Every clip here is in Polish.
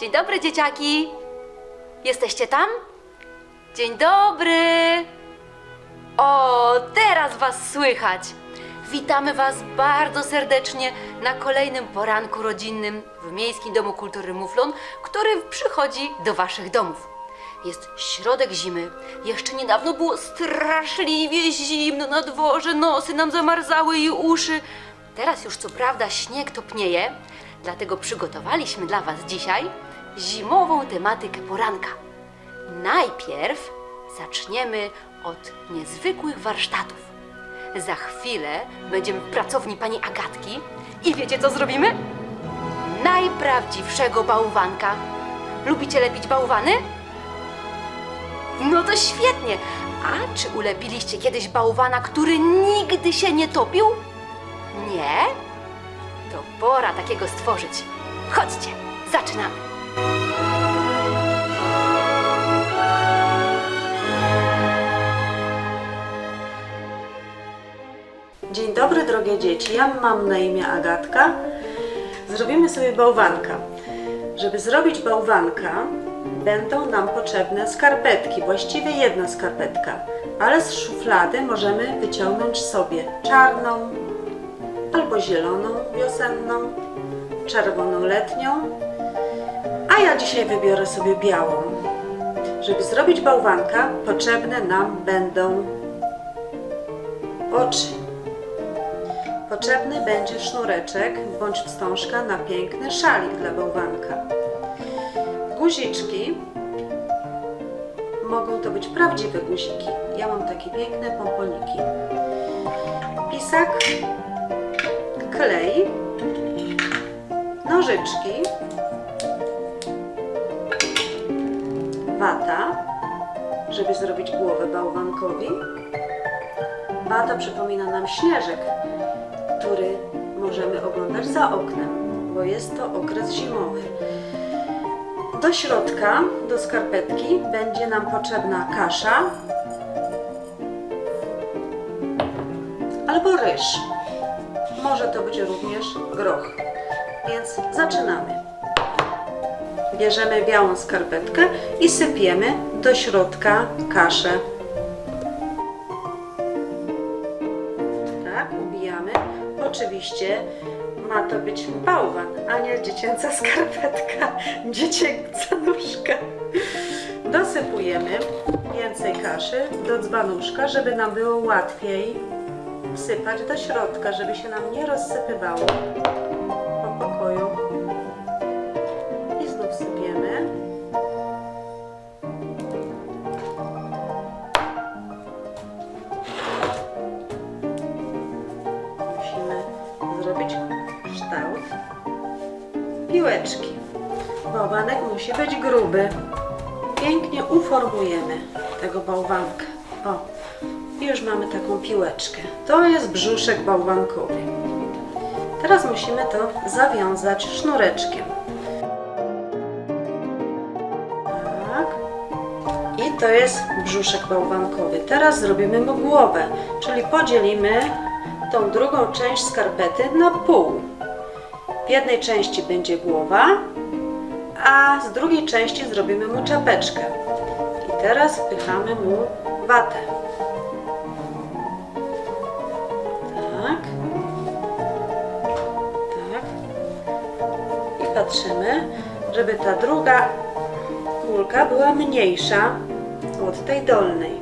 Dzień dobry, dzieciaki. Jesteście tam? Dzień dobry. O, teraz was słychać. Witamy was bardzo serdecznie na kolejnym poranku rodzinnym w Miejskim Domu Kultury Muflon, który przychodzi do waszych domów. Jest środek zimy. Jeszcze niedawno było straszliwie zimno na dworze, nosy nam zamarzały i uszy. Teraz już co prawda śnieg topnieje, dlatego przygotowaliśmy dla Was dzisiaj zimową tematykę poranka. Najpierw zaczniemy od niezwykłych warsztatów. Za chwilę będziemy w pracowni pani Agatki i wiecie co zrobimy? Najprawdziwszego bałwanka. Lubicie lepić bałwany? No to świetnie! A czy ulepiliście kiedyś bałwana, który nigdy się nie topił? Nie? To pora takiego stworzyć. Chodźcie, zaczynamy. Dzień dobry, drogie dzieci. Ja mam na imię Agatka. Zrobimy sobie bałwanka. Żeby zrobić bałwanka, będą nam potrzebne skarpetki, właściwie jedna skarpetka, ale z szuflady możemy wyciągnąć sobie czarną, albo zieloną wiosenną, czerwoną letnią, a ja dzisiaj wybiorę sobie białą. Żeby zrobić bałwanka, potrzebne nam będą oczy. Potrzebny będzie sznureczek bądź wstążka na piękny szalik dla bałwanka. Guziczki mogą to być prawdziwe guziki. Ja mam takie piękne pomponiki. Pisak, klej, nożyczki, wata, żeby zrobić głowę bałwankowi. Wata przypomina nam śnieżek, który możemy oglądać za oknem, bo jest to okres zimowy. Do środka, do skarpetki, będzie nam potrzebna kasza albo ryż. Może to być również groch. Więc zaczynamy. Bierzemy białą skarpetkę i sypiemy do środka kaszę. Tak, ubijamy. Oczywiście ma to być bałwan, a nie dziecięca skarpetka, dziecięca nóżka. Dosypujemy więcej kaszy do dzbanuszka, żeby nam było łatwiej wsypać do środka, żeby się nam nie rozsypywało być gruby. Pięknie uformujemy tego bałwanka. O, i już mamy taką piłeczkę. To jest brzuszek bałwankowy. Teraz musimy to zawiązać sznureczkiem. Tak. I to jest brzuszek bałwankowy. Teraz zrobimy mu głowę, czyli podzielimy tą drugą część skarpety na pół. W jednej części będzie głowa, a z drugiej części zrobimy mu czapeczkę. I teraz wpychamy mu watę. Tak. Tak. I patrzymy, żeby ta druga kulka była mniejsza od tej dolnej,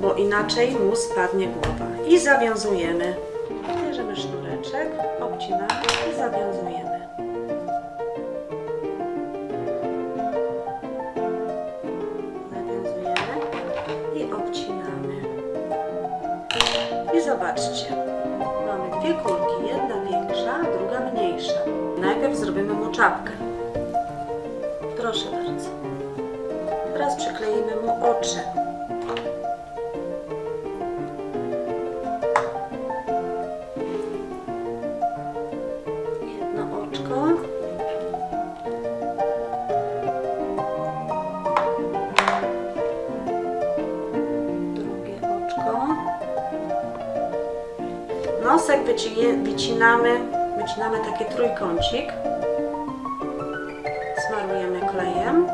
bo inaczej mu spadnie głowa. I zawiązujemy. Zobaczcie, mamy dwie kulki, jedna większa, druga mniejsza. Najpierw zrobimy mu czapkę. Proszę bardzo. Teraz przykleimy mu oczy. kresek wycinamy, wycinamy taki trójkącik. Smarujemy klejem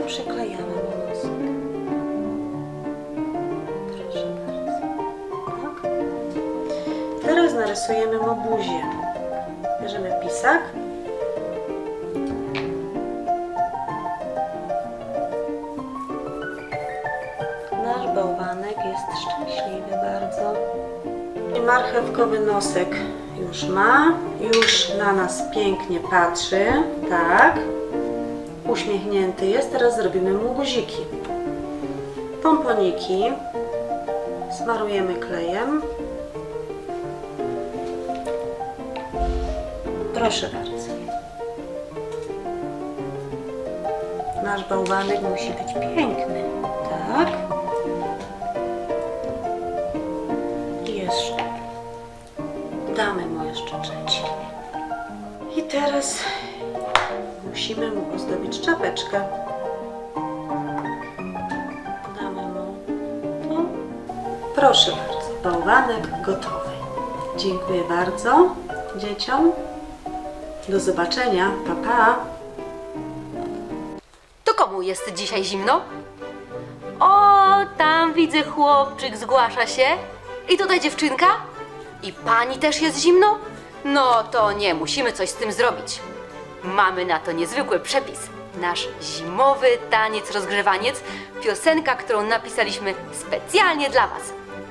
i przyklejamy na nosek. Tak. Teraz narysujemy mu buzię. Marchewkowy nosek już ma, już na nas pięknie patrzy, tak. Uśmiechnięty jest, teraz zrobimy mu guziki. Pomponiki smarujemy klejem. Proszę bardzo. Nasz bałwanek musi być piękny, tak? Czapeczkę. Damy mu to. Proszę bardzo, bałwanek gotowy. Dziękuję bardzo dzieciom. Do zobaczenia. Pa, pa. To komu jest dzisiaj zimno? O, tam widzę chłopczyk zgłasza się. I tutaj dziewczynka? I pani też jest zimno? No to nie, musimy coś z tym zrobić. Mamy na to niezwykły przepis. Nasz zimowy taniec rozgrzewaniec, piosenka, którą napisaliśmy specjalnie dla Was.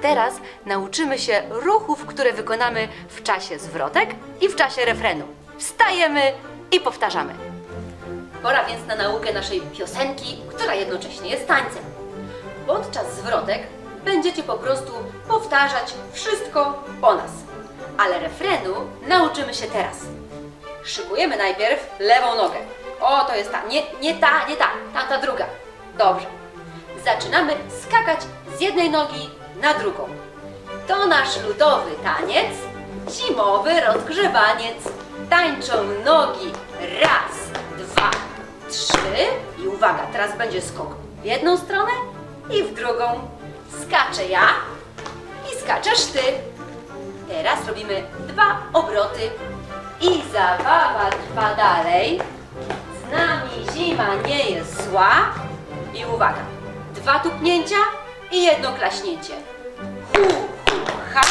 Teraz nauczymy się ruchów, które wykonamy w czasie zwrotek i w czasie refrenu. Wstajemy i powtarzamy. Pora więc na naukę naszej piosenki, która jednocześnie jest tańcem. Podczas zwrotek będziecie po prostu powtarzać wszystko o nas. Ale refrenu nauczymy się teraz. Szykujemy najpierw lewą nogę. O, to jest ta. Nie, nie ta, nie ta. Tamta druga. Dobrze. Zaczynamy skakać z jednej nogi na drugą. To nasz ludowy taniec, zimowy rozgrzewaniec. Tańczą nogi raz, dwa, trzy. I uwaga, teraz będzie skok w jedną stronę i w drugą. Skaczę ja i skaczesz ty. Teraz robimy dwa obroty i zabawa trwa dalej. Z nami zima nie jest zła. I uwaga, dwa tupnięcia i jedno klaśnięcie. Hu, hu, ha,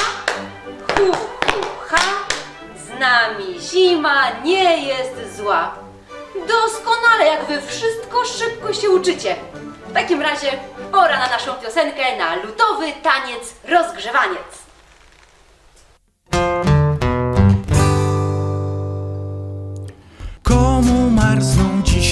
hu, hu, ha. Z nami zima nie jest zła. Doskonale, jak wy wszystko szybko się uczycie. W takim razie pora na naszą piosenkę na lutowy taniec rozgrzewaniec.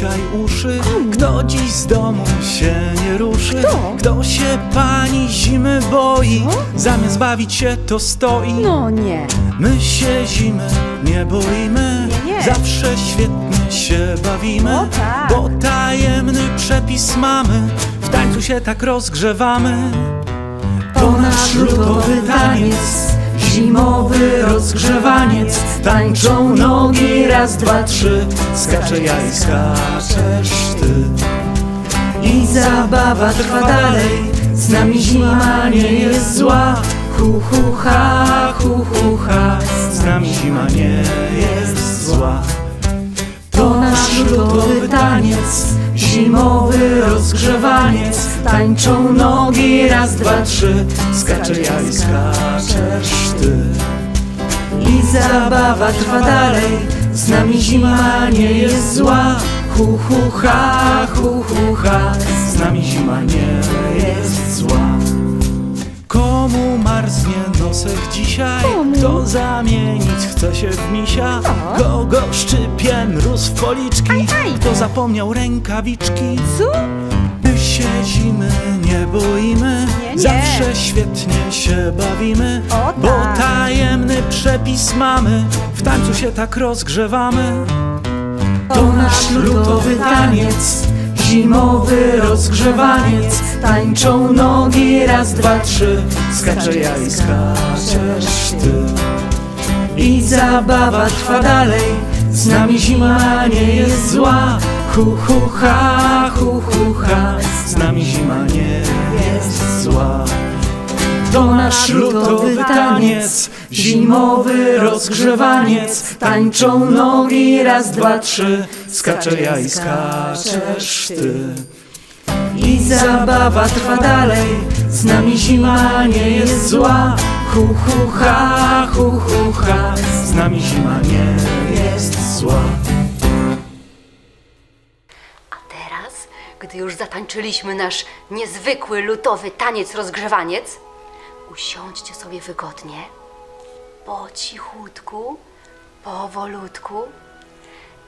Dzisiaj uszy? Kto dziś z domu się nie ruszy? Kto się pani zimy boi? Zamiast bawić się to stoi No nie. My się zimy nie boimy Nie, nie. Zawsze świetnie się bawimy O tak. Bo tajemny przepis mamy W tańcu się tak rozgrzewamy To nasz lutowy taniec Zimowy rozgrzewaniec. Tańczą nogi raz, dwa, trzy. Skaczę ja i skaczesz ty I zabawa trwa dalej. Z nami zima nie jest zła. Hu hu ha, hu hu ha. Z nami zima nie jest zła. To nasz lutowy taniec, zimowy rozgrzewaniec. Tańczą nogi raz, dwa, trzy. Skaczę ja i skaczesz ty I zabawa trwa dalej. Z nami zima nie jest zła. Hu hu ha, hu hu ha. Z nami zima nie jest zła Komu marznie nosek dzisiaj? Kto zamienić chce się w misia? Kogo szczypie mróz w policzki? Kto zapomniał rękawiczki? Co? My się zimy nie boimy Nie, nie. Zawsze świetnie się bawimy O Bo tak. tajemny przepis mamy W tańcu się tak rozgrzewamy to nasz lutowy taniec, zimowy rozgrzewaniec. Tańczą nogi raz, dwa, trzy. Skaczę ja i skaczesz ty. I zabawa trwa dalej. Z nami zima nie jest zła. Hu hu ha, hu hu ha. Z nami zima nie jest zła to nasz lutowy taniec, zimowy rozgrzewaniec Tańczą nogi raz, dwa, trzy Skaczę ja i skaczesz ty. I zabawa trwa dalej Z nami zima nie jest zła. Hu, hu, ha, hu, hu, ha Z nami zima nie jest zła. A teraz, gdy już zatańczyliśmy nasz niezwykły lutowy taniec rozgrzewaniec, usiądźcie sobie wygodnie, po cichutku, powolutku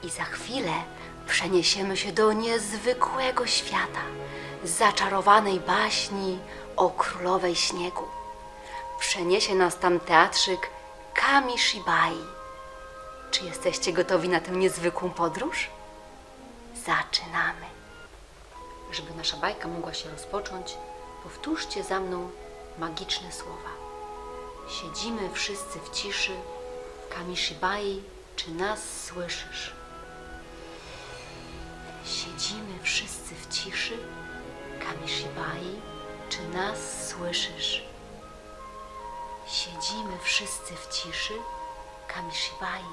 i za chwilę przeniesiemy się do niezwykłego świata, zaczarowanej baśni o królowej śniegu. Przeniesie nas tam teatrzyk Kamishibai. Czy jesteście gotowi na tę niezwykłą podróż? Zaczynamy. Żeby nasza bajka mogła się rozpocząć, powtórzcie za mną magiczne słowa. Siedzimy wszyscy w ciszy. Kamishibai, czy nas słyszysz? Siedzimy wszyscy w ciszy. Kamishibai, czy nas słyszysz? Siedzimy wszyscy w ciszy. Kamishibai,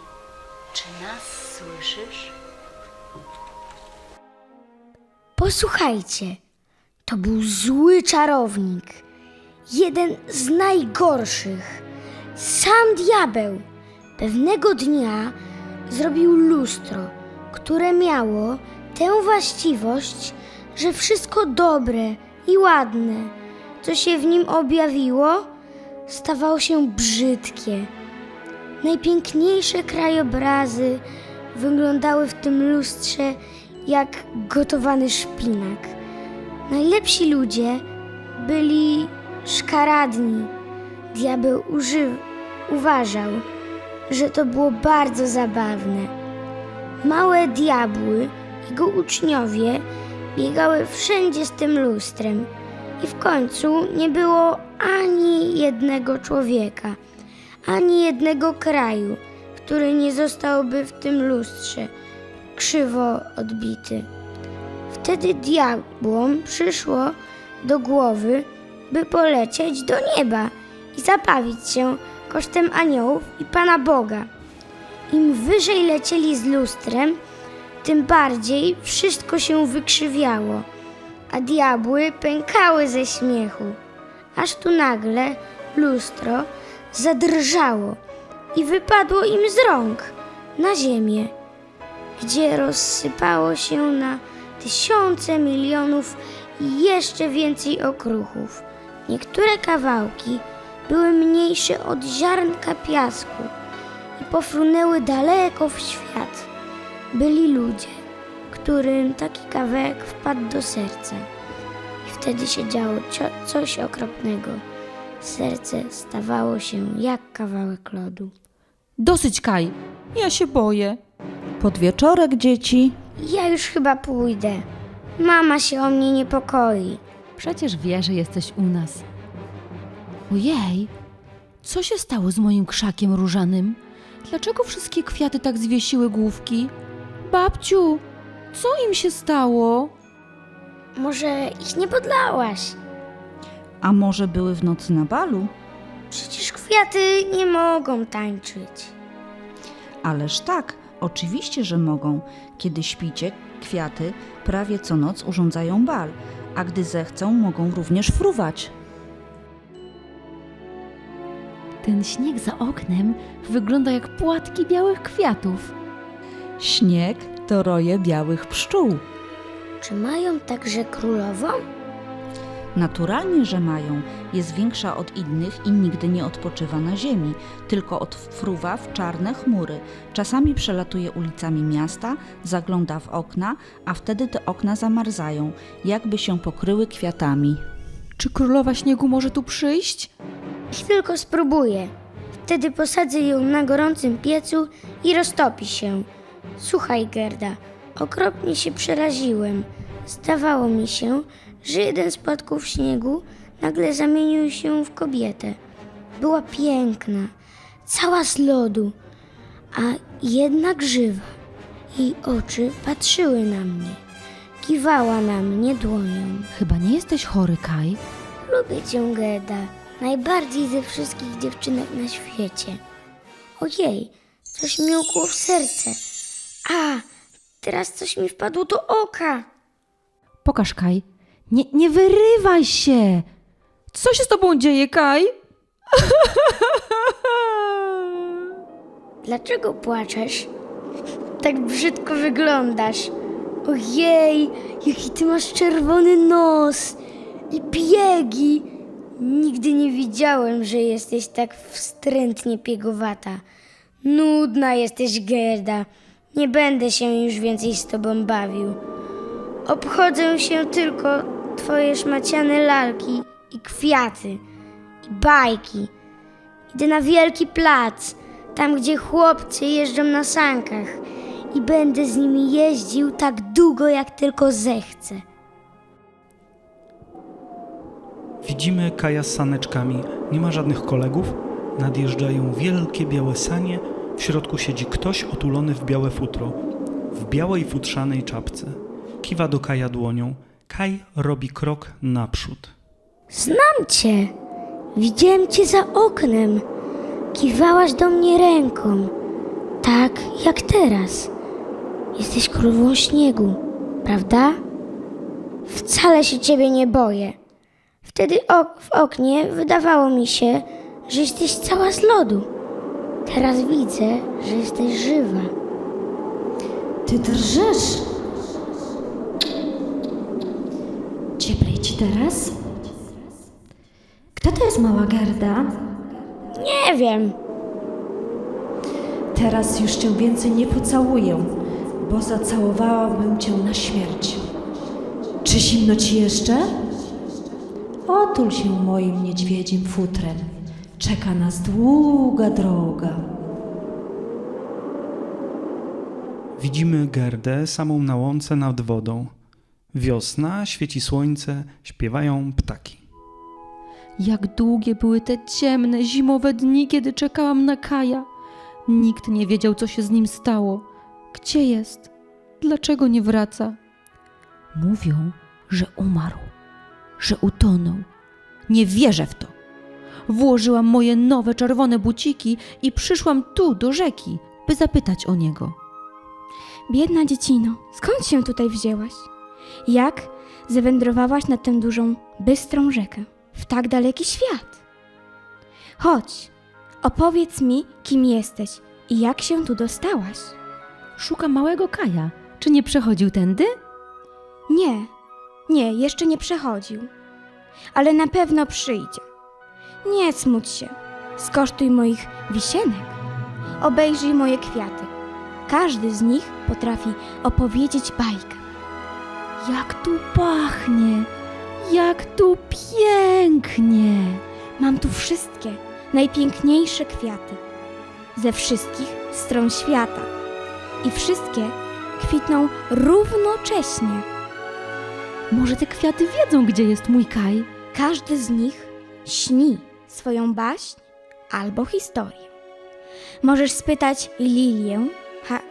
czy nas słyszysz? Posłuchajcie, to był zły czarownik. Jeden z najgorszych. Sam diabeł pewnego dnia zrobił lustro, które miało tę właściwość, że wszystko dobre i ładne, co się w nim objawiło, stawało się brzydkie. Najpiękniejsze krajobrazy wyglądały w tym lustrze jak gotowany szpinak. Najlepsi ludzie byli szkaradni. Diabeł uży- uważał, że to było bardzo zabawne. Małe diabły, jego uczniowie, biegały wszędzie z tym lustrem i w końcu nie było ani jednego człowieka, ani jednego kraju, który nie zostałby w tym lustrze krzywo odbity. Wtedy diabłom przyszło do głowy, by polecieć do nieba i zabawić się kosztem aniołów i Pana Boga. Im wyżej lecieli z lustrem, tym bardziej wszystko się wykrzywiało, a diabły pękały ze śmiechu. Aż tu nagle lustro zadrżało i wypadło im z rąk na ziemię gdzie rozsypało się na tysiące milionów i jeszcze więcej okruchów. Niektóre kawałki były mniejsze od ziarnka piasku i pofrunęły daleko w świat. Byli ludzie, którym taki kawałek wpadł do serca. I wtedy się działo coś okropnego. Serce stawało się jak kawałek lodu. Dosyć, Kaj. Ja się boję. Podwieczorek, dzieci. Ja już chyba pójdę. Mama się o mnie niepokoi. Przecież wie, że jesteś u nas. Ojej, co się stało z moim krzakiem różanym? Dlaczego wszystkie kwiaty tak zwiesiły główki? Babciu, co im się stało? Może ich nie podlałaś? A może były w nocy na balu? Przecież kwiaty nie mogą tańczyć. Ależ tak, oczywiście, że mogą. Kiedy śpicie, kwiaty prawie co noc urządzają bal, a gdy zechcą, mogą również fruwać. Ten śnieg za oknem wygląda jak płatki białych kwiatów. Śnieg to roje białych pszczół. Czy mają także królową? Naturalnie, że mają. Jest większa od innych i nigdy nie odpoczywa na ziemi, tylko odfruwa w czarne chmury. Czasami przelatuje ulicami miasta, zagląda w okna, a wtedy te okna zamarzają, jakby się pokryły kwiatami. Czy królowa śniegu może tu przyjść? Niech tylko spróbuję. Wtedy posadzę ją na gorącym piecu i roztopi się. Słuchaj, Gerda, okropnie się przeraziłem. Zdawało mi się, że jeden z płatków śniegu nagle zamienił się w kobietę. Była piękna, cała z lodu, a jednak żywa. Jej oczy patrzyły na mnie. Kiwała na mnie dłonią. Chyba nie jesteś chory, Kaj. Lubię cię, Gerda. Najbardziej ze wszystkich dziewczynek na świecie. Ojej, coś mi ukło w serce. A, teraz coś mi wpadło do oka. Pokaż, Kaj. Nie, nie wyrywaj się! Co się z tobą dzieje, Kaj? Dlaczego płaczesz? Tak brzydko wyglądasz. Ojej, jaki ty masz czerwony nos i biegi. Nigdy nie widziałem, że jesteś tak wstrętnie piegowata. Nudna jesteś, Gerda. Nie będę się już więcej z tobą bawił. Obchodzę się tylko twoje szmaciane lalki i kwiaty i bajki. Idę na wielki plac, tam gdzie chłopcy jeżdżą na sankach i będę z nimi jeździł tak długo, jak tylko zechcę. Widzimy Kaja z saneczkami. Nie ma żadnych kolegów. Nadjeżdżają wielkie białe sanie. W środku siedzi ktoś otulony w białe futro, w białej futrzanej czapce. Kiwa do Kaja dłonią. Kaj robi krok naprzód. Znam cię. Widziałem cię za oknem. Kiwałaś do mnie ręką. Tak jak teraz. Jesteś królową śniegu, prawda? Wcale się ciebie nie boję. Wtedy ok- w oknie wydawało mi się, że jesteś cała z lodu. Teraz widzę, że jesteś żywa. Ty drżysz. Ci teraz? Kto to jest mała Gerda? Nie wiem. Teraz już cię więcej nie pocałuję, bo zacałowałabym cię na śmierć. Czy zimno ci jeszcze? Otul się moim niedźwiedzim futrem. Czeka nas długa droga. Widzimy Gerdę samą na łące nad wodą. Wiosna, świeci słońce, śpiewają ptaki. Jak długie były te ciemne, zimowe dni, kiedy czekałam na Kaja. Nikt nie wiedział, co się z nim stało. Gdzie jest? Dlaczego nie wraca? Mówią, że umarł, że utonął. Nie wierzę w to. Włożyłam moje nowe czerwone buciki i przyszłam tu do rzeki, by zapytać o niego. Biedna dziecino, skąd się tutaj wzięłaś? Jak zawędrowałaś na tę dużą, bystrą rzekę, w tak daleki świat? Chodź, opowiedz mi, kim jesteś i jak się tu dostałaś. Szukam małego Kaja. Czy nie przechodził tędy? Nie, nie, jeszcze nie przechodził, ale na pewno przyjdzie. Nie smuć się, skosztuj moich wisienek, obejrzyj moje kwiaty. Każdy z nich potrafi opowiedzieć bajkę. Jak tu pachnie! Jak tu pięknie! Mam tu wszystkie najpiękniejsze kwiaty ze wszystkich stron świata i wszystkie kwitną równocześnie. Może te kwiaty wiedzą, gdzie jest mój Kaj? Każdy z nich śni swoją baśń albo historię. Możesz spytać lilię, ha-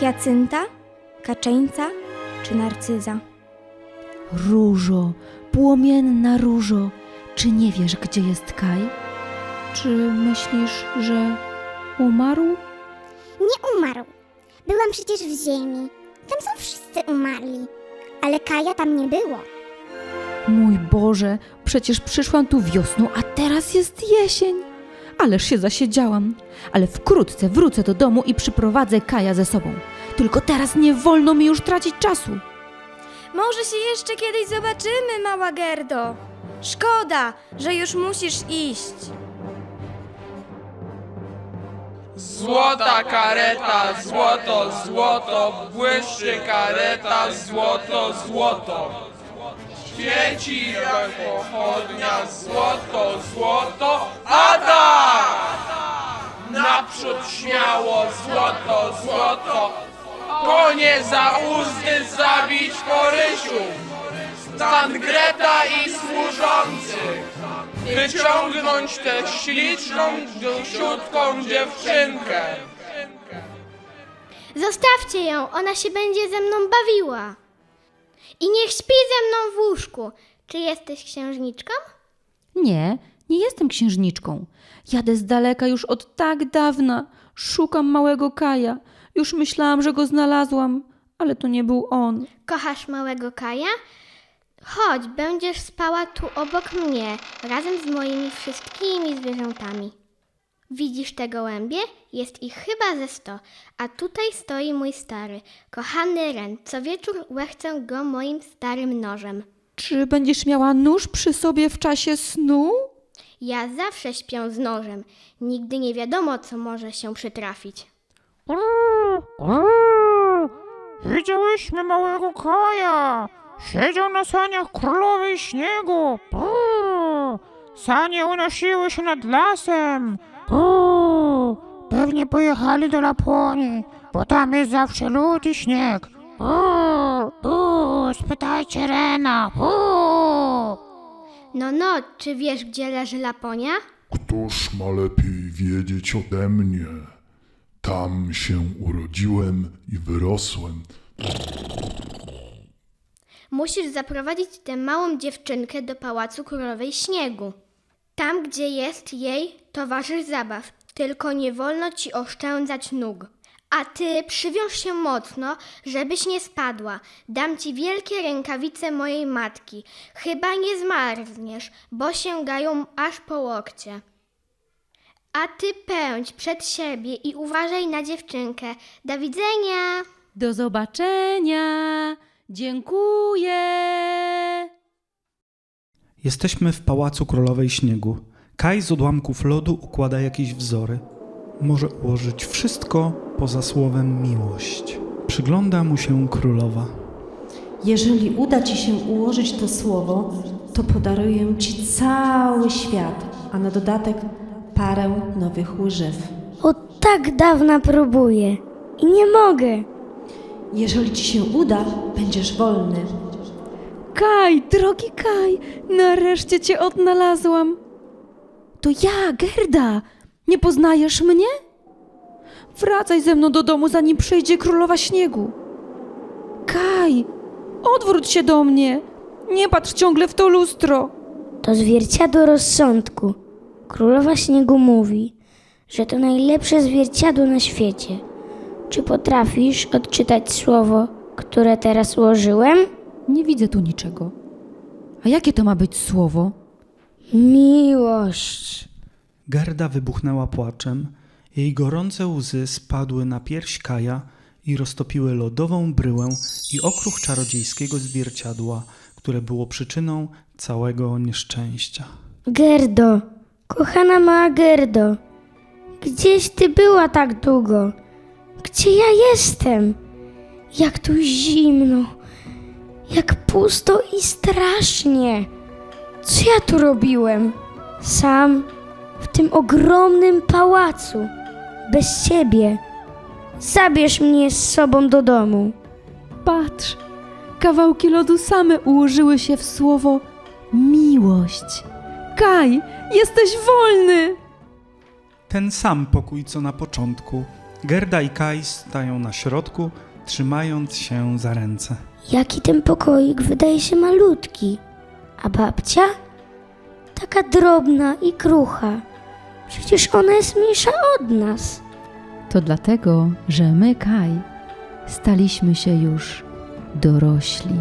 hiacynta, kaczeńca czy narcyza. Różo, płomienna różo, czy nie wiesz, gdzie jest Kaj? Czy myślisz, że umarł? Nie umarł. Byłam przecież w ziemi. Tam są wszyscy umarli. Ale Kaja tam nie było. Mój Boże, przecież przyszłam tu wiosną, a teraz jest jesień. Ależ się zasiedziałam. Ale wkrótce wrócę do domu i przyprowadzę Kaja ze sobą. Tylko teraz nie wolno mi już tracić czasu. Może się jeszcze kiedyś zobaczymy, mała Gerdo. Szkoda, że już musisz iść. Złota kareta, złoto, złoto, błyszczy kareta, złoto, złoto. Świeci jak pochodnia, złoto, złoto, Adam! Naprzód śmiało, złoto, złoto, konie za uzdy zabić korysiu. Stan Greta i służących wyciągnąć tę śliczną, dusiutką dziewczynkę. Zostawcie ją, ona się będzie ze mną bawiła. I niech śpi ze mną w łóżku. Czy jesteś księżniczką? Nie, nie jestem księżniczką. Jadę z daleka już od tak dawna. Szukam małego Kaja. Już myślałam, że go znalazłam, ale to nie był on. Kochasz małego Kaja? Chodź, będziesz spała tu obok mnie, razem z moimi wszystkimi zwierzętami. Widzisz te gołębie? Jest ich chyba ze sto, a tutaj stoi mój stary, kochany Ren. Co wieczór łechcę go moim starym nożem. Czy będziesz miała nóż przy sobie w czasie snu? Ja zawsze śpię z nożem. Nigdy nie wiadomo, co może się przytrafić. Widziałyśmy małego Kaja. Siedział na saniach królowej śniegu. Brrr. Sanie unosiły się nad lasem. Brrr. Pewnie pojechali do Laponii, bo tam jest zawsze lód i śnieg. Spytajcie Rena. No, no, czy wiesz, gdzie leży Laponia? Któż ma lepiej wiedzieć ode mnie? Tam się urodziłem i wyrosłem. Musisz zaprowadzić tę małą dziewczynkę do pałacu królowej śniegu. Tam, gdzie jest jej towarzysz zabaw, tylko nie wolno ci oszczędzać nóg. A ty przywiąż się mocno, żebyś nie spadła. Dam ci wielkie rękawice mojej matki. Chyba nie zmarzniesz, bo sięgają aż po łokcie. A ty pędź przed siebie i uważaj na dziewczynkę. Do widzenia! Do zobaczenia! Dziękuję! Jesteśmy w pałacu królowej śniegu. Kaj z odłamków lodu układa jakieś wzory. Może ułożyć wszystko poza słowem miłość. Przygląda mu się królowa. Jeżeli uda ci się ułożyć to słowo, to podaruję ci cały świat, a na dodatek parę nowych łyżew. Od tak dawna próbuję i nie mogę. Jeżeli ci się uda, będziesz wolny. Kaj, drogi Kaj, nareszcie cię odnalazłam. To ja, Gerda. Nie poznajesz mnie? Wracaj ze mną do domu, zanim przyjdzie królowa śniegu. Kaj, odwróć się do mnie. Nie patrz ciągle w to lustro. To zwierciadło rozsądku. Królowa Śniegu mówi, że to najlepsze zwierciadło na świecie. Czy potrafisz odczytać słowo, które teraz ułożyłem? Nie widzę tu niczego. A jakie to ma być słowo? Miłość. Gerda wybuchnęła płaczem. Jej gorące łzy spadły na pierś Kaja i roztopiły lodową bryłę i okruch czarodziejskiego zwierciadła, które było przyczyną całego nieszczęścia. Gerdo, kochana mała Gerdo, gdzieś ty była tak długo? Gdzie ja jestem? Jak tu zimno, jak pusto i strasznie. Co ja tu robiłem? Sam w tym ogromnym pałacu, bez ciebie. Zabierz mnie z sobą do domu. Patrz, kawałki lodu same ułożyły się w słowo miłość. Kaj, jesteś wolny! Ten sam pokój co na początku. Gerda i Kaj stają na środku, trzymając się za ręce. Jaki ten pokoik wydaje się malutki, a babcia? Taka drobna i krucha. Przecież ona jest mniejsza od nas. To dlatego, że my, Kaj, staliśmy się już dorośli.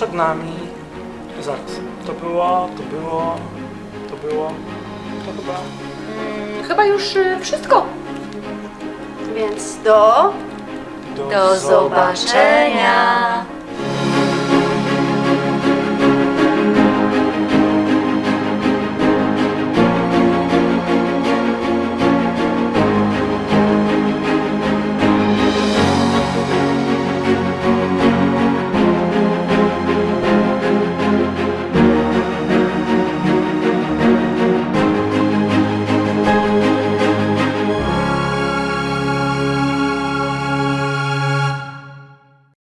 Przed nami. Zaraz. To było, to było, to było, to chyba. Chyba już y, wszystko. Więc do Do zobaczenia.